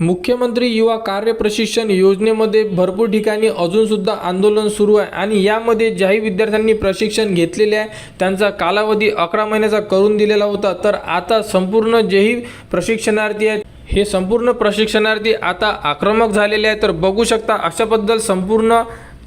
मुख्यमंत्री युवा कार्य प्रशिक्षण योजनेमध्ये भरपूर ठिकाणी अजूनसुद्धा आंदोलन सुरू आहे आणि यामध्ये ज्याही विद्यार्थ्यांनी प्रशिक्षण घेतलेले आहे त्यांचा कालावधी अकरा महिन्याचा करून दिलेला होता. तर आता संपूर्ण जेही प्रशिक्षणार्थी आहेत हे संपूर्ण प्रशिक्षणार्थी आता आक्रमक झालेले आहे तर बघू शकता अशाबद्दल संपूर्ण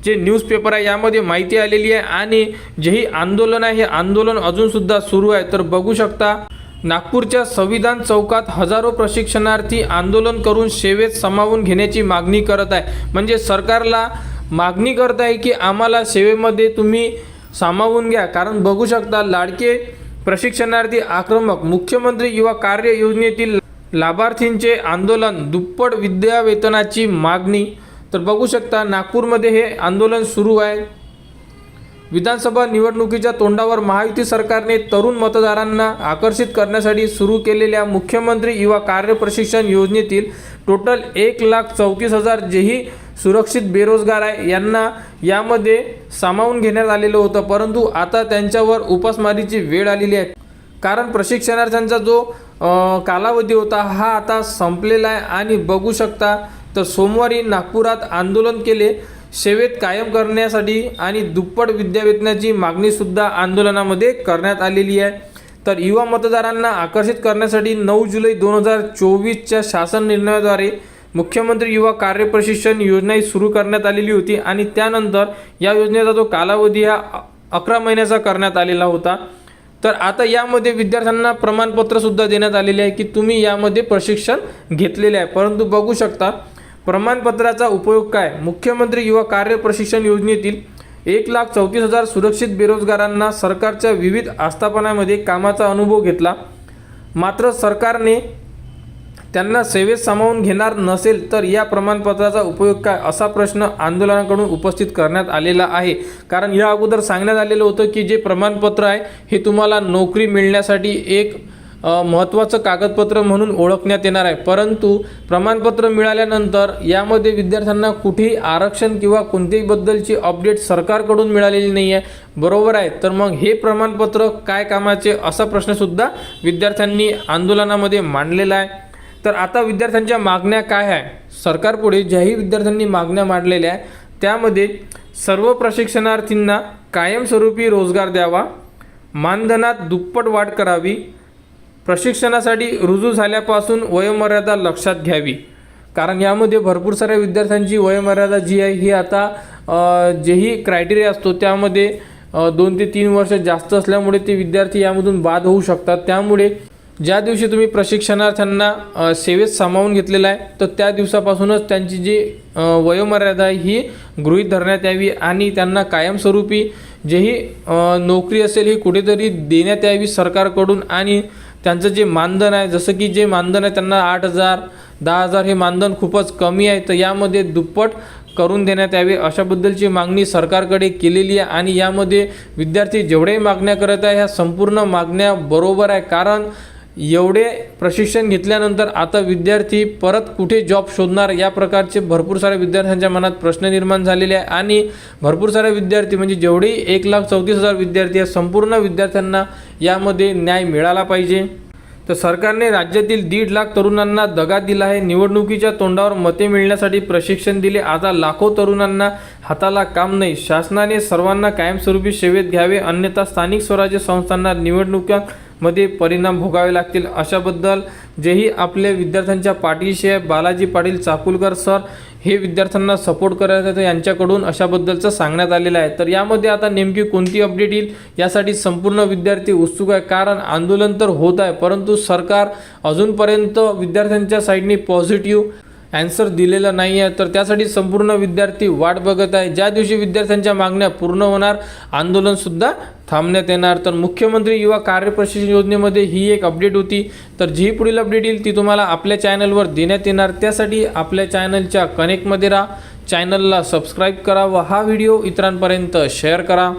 जे न्यूजपेपर आहे यामध्ये माहिती आलेली आहे आणि जेही आंदोलन आहे हे आंदोलन अजूनसुद्धा सुरू आहे. तर बघू शकता नागपूरच्या संविधान चौकात हजारो प्रशिक्षणार्थी आंदोलन करून सेवेत सामावून घेण्याची मागणी करत आहे. म्हणजे सरकारला मागणी करत आहे की आम्हाला सेवेमध्ये तुम्ही सामावून घ्या. कारण बघू शकता लाडके प्रशिक्षणार्थी आक्रमक मुख्यमंत्री युवा कार्य योजनेतील लाभार्थींचे आंदोलन दुप्पट विद्यावेतनाची मागणी. तर बघू शकता नागपूरमध्ये हे आंदोलन सुरू आहे. विधानसभा निवडणुकीच्या तोंडावर महायुती सरकारने तरुण मतदारांना आकर्षित करण्यासाठी सुरू केलेल्या मुख्यमंत्री युवा कार्य प्रशिक्षण योजनेतील टोटल एक लाख चौतीस हजार जेही सुरक्षित बेरोजगार आहे यांना यामध्ये सामावून घेण्यात आलेलं होतं. परंतु आता त्यांच्यावर उपासमारीची वेळ आलेली आहे. कारण प्रशिक्षणार्थ्यांचा जो कालावधी होता हा आता संपलेला आहे. आणि बघू शकता तर सोमवारी नागपुरात आंदोलन केले. सेवेत कायम करण्यासाठी आणि दुप्पट विद्यावेतनाची मागणीसुद्धा आंदोलनामध्ये करण्यात आलेली आहे. तर युवा मतदारांना आकर्षित करण्यासाठी नऊ जुलै दोन हजार चोवीसच्या शासन निर्णयाद्वारे मुख्यमंत्री युवा कार्य प्रशिक्षण योजना ही सुरू करण्यात आलेली होती आणि त्यानंतर या योजनेचा जो कालावधी हा अकरा महिन्याचा करण्यात आलेला होता. तर आता यामध्ये विद्यार्थ्यांना प्रमाणपत्रसुद्धा देण्यात आलेले आहे की तुम्ही यामध्ये प्रशिक्षण घेतलेले आहे. परंतु बघू शकता प्रमाणपत्राचा उपयोग काय? मुख्यमंत्री युवा कार्य प्रशिक्षण योजनेतील एक लाख चौतीस हजार सुरक्षित बेरोजगारांना सरकारच्या विविध आस्थापनामध्ये कामाचा अनुभव घेतला. मात्र सरकारने त्यांना सेवेत सामावून घेणार नसेल तर या प्रमाणपत्राचा उपयोग काय असा प्रश्न आंदोलनाकडून उपस्थित करण्यात आलेला आहे. कारण या अगोदर सांगण्यात आलेलं होतं की जे प्रमाणपत्र आहे हे तुम्हाला नोकरी मिळण्यासाठी एक महत्त्वाचं कागदपत्र म्हणून ओळखण्यात येणार आहे. परंतु प्रमाणपत्र मिळाल्यानंतर यामध्ये विद्यार्थ्यांना कुठेही आरक्षण किंवा कोणत्याही बद्दलची अपडेट सरकारकडून मिळालेली नाही आहे बरोबर आहे. तर मग हे प्रमाणपत्र काय कामाचे असा प्रश्नसुद्धा विद्यार्थ्यांनी आंदोलनामध्ये मांडलेला आहे. तर आता विद्यार्थ्यांच्या मागण्या काय आहे? सरकारपुढे ज्याही विद्यार्थ्यांनी मागण्या मांडलेल्या आहे त्यामध्ये सर्व प्रशिक्षणार्थींना कायमस्वरूपी रोजगार द्यावा मानधनात दुप्पट वाढ करावी प्रशिक्षणासाठी रुजू झाल्यापासून वयोमर्यादा लक्षात घ्यावी. कारण यामध्ये भरपूर साऱ्या विद्यार्थ्यांची वयोमर्यादा जी आहे ही आता जेही क्रायटेरिया असतो त्यामध्ये दोन ते तीन वर्ष जास्त असल्यामुळे ते विद्यार्थी यामधून बाद होऊ शकतात. त्यामुळे ज्या दिवशी तुम्ही प्रशिक्षणार्थ्यांना सेवेत सामावून घेतलेला आहे तर त्या दिवसापासूनच त्यांची जी वयोमर्यादा आहे ही गृहीत धरण्यात यावी आणि त्यांना कायमस्वरूपी जेही नोकरी असेल ही कुठेतरी देण्यात यावी सरकारकडून आणि त्यांचं जे मानधन आहे जसं की जे मानधन आहे त्यांना आठ हजार दहा हजार हे मानधन खूपच कमी आहे. तर यामध्ये दुप्पट करून देण्यात यावे अशाबद्दलची मागणी सरकारकडे केलेली आहे आणि यामध्ये विद्यार्थी जेवढेही मागण्या करत आहे ह्या संपूर्ण मागण्या बरोबर आहे. कारण एवढे प्रशिक्षण घेतल्यानंतर आता विद्यार्थी परत कुठे जॉब शोधणार? या प्रकारचे भरपूर साऱ्या विद्यार्थ्यांच्या मनात प्रश्न निर्माण झालेले आहे आणि भरपूर सारे विद्यार्थी म्हणजे जेवढी एक लाख चौतीस हजार विद्यार्थी आहेत संपूर्ण विद्यार्थ्यांना यामध्ये न्याय मिळाला पाहिजे. तर सरकारने राज्यातील दीड लाख तरुणांना दगा दिला आहे. निवडणुकीच्या तोंडावर मते मिळण्यासाठी प्रशिक्षण दिले. आता लाखो तरुणांना हाताला काम नाही. शासनाने सर्वांना कायमस्वरूपी सेवेत घ्यावे. अन्यथा स्थानिक स्वराज्य संस्थांना मध्ये परिणाम भोगावे लागतील. अशाबद्दल जेही आपल्या विद्यार्थ्यांच्या पाठीशी आहे बालाजी पाटील चाकुलकर सर हे विद्यार्थ्यांना सपोर्ट करत आहेत यांच्याकडून अशाबद्दलचं सांगण्यात आलेलं आहे. तर यामध्ये आता नेमकी कोणती अपडेट येईल यासाठी संपूर्ण विद्यार्थी उत्सुक आहे. कारण आंदोलन तर होत आहे परंतु सरकार अजूनपर्यंत विद्यार्थ्यांच्या साईडने पॉझिटिव्ह ॲन्सर दिलेला नाही आहे तर त्यासाठी संपूर्ण विद्यार्थी वाट बघत आहे. ज्या दिवशी विद्यार्थ्यांच्या मागण्या पूर्ण होणार आंदोलनसुद्धा थांबण्यात येणार. तर मुख्यमंत्री युवा कार्यप्रशिक्षण योजनेमध्ये ही एक अपडेट होती. तर जी पुढील अपडेट येईल ती तुम्हाला आपल्या चॅनलवर देण्यात येणार. त्यासाठी आपल्या चॅनलच्या कनेक्टमध्ये राहा. चॅनलला सबस्क्राईब करा व हा व्हिडिओ इतरांपर्यंत शेअर करा.